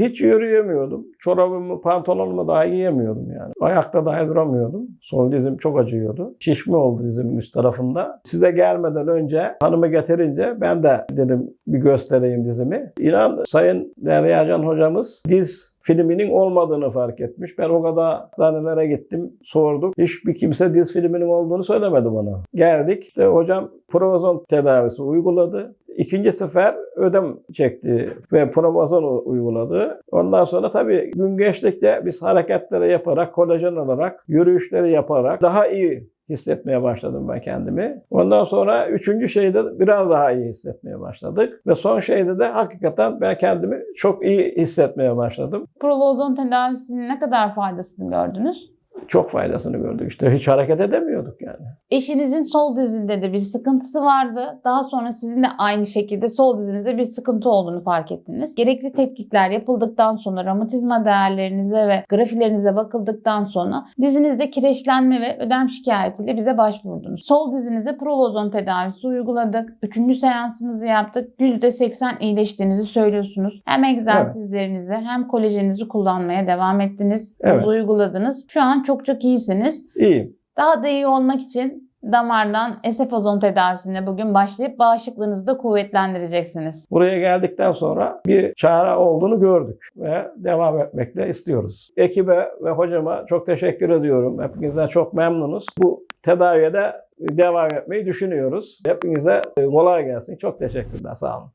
Hiç yürüyemiyordum. Çorabımı, pantolonumu daha giyemiyordum yani. Ayakta dahi duramıyordum. Sol dizim çok acıyordu. Şişme oldu dizimin üst tarafında. Size gelmeden önce hanımı getirince ben de dedim bir göstereyim dizimi. İnan Sayın Deryacan hocamız diz filminin olmadığını fark etmiş. Ben o kadar hastanelere gittim, sorduk. Hiçbir kimse diz filminin olduğunu söylemedi bana. Geldik, işte hocam provozon tedavisi uyguladı. İkinci sefer ödem çekti ve provozon uyguladı. Ondan sonra tabii gün geçtikçe biz hareketleri yaparak, kolajen olarak, yürüyüşleri yaparak daha iyi hissetmeye başladım ben kendimi. Ondan sonra üçüncü şeyde biraz daha iyi hissetmeye başladık. Ve son şeyde de hakikaten ben kendimi çok iyi hissetmeye başladım. Prolozon tedavisinin ne kadar faydasını gördünüz? Çok faydasını gördük. İşte hiç hareket edemiyorduk yani. Eşinizin sol dizinde de bir sıkıntısı vardı. Daha sonra sizin de aynı şekilde sol dizinizde bir sıkıntı olduğunu fark ettiniz. Gerekli tetkikler yapıldıktan sonra romatizma değerlerinize ve grafilerinize bakıldıktan sonra dizinizde kireçlenme ve ödem şikayetiyle bize başvurdunuz. Sol dizinize prolozon tedavisi uyguladık. Üçüncü seansınızı yaptık. %80 iyileştiğinizi söylüyorsunuz. Hem egzersizlerinizi hem kolajeninizi kullanmaya devam ettiniz. Evet. Uyguladınız. Şu an çok çok iyisiniz. İyiyim. Daha da iyi olmak için damardan esefozon tedavisine bugün başlayıp bağışıklığınızı da kuvvetlendireceksiniz. Buraya geldikten sonra bir çare olduğunu gördük ve devam etmekte istiyoruz. Ekibe ve hocama çok teşekkür ediyorum. Hepinizden çok memnunuz. Bu tedaviye de devam etmeyi düşünüyoruz. Hepinize kolay gelsin. Çok teşekkürler. Sağ olun.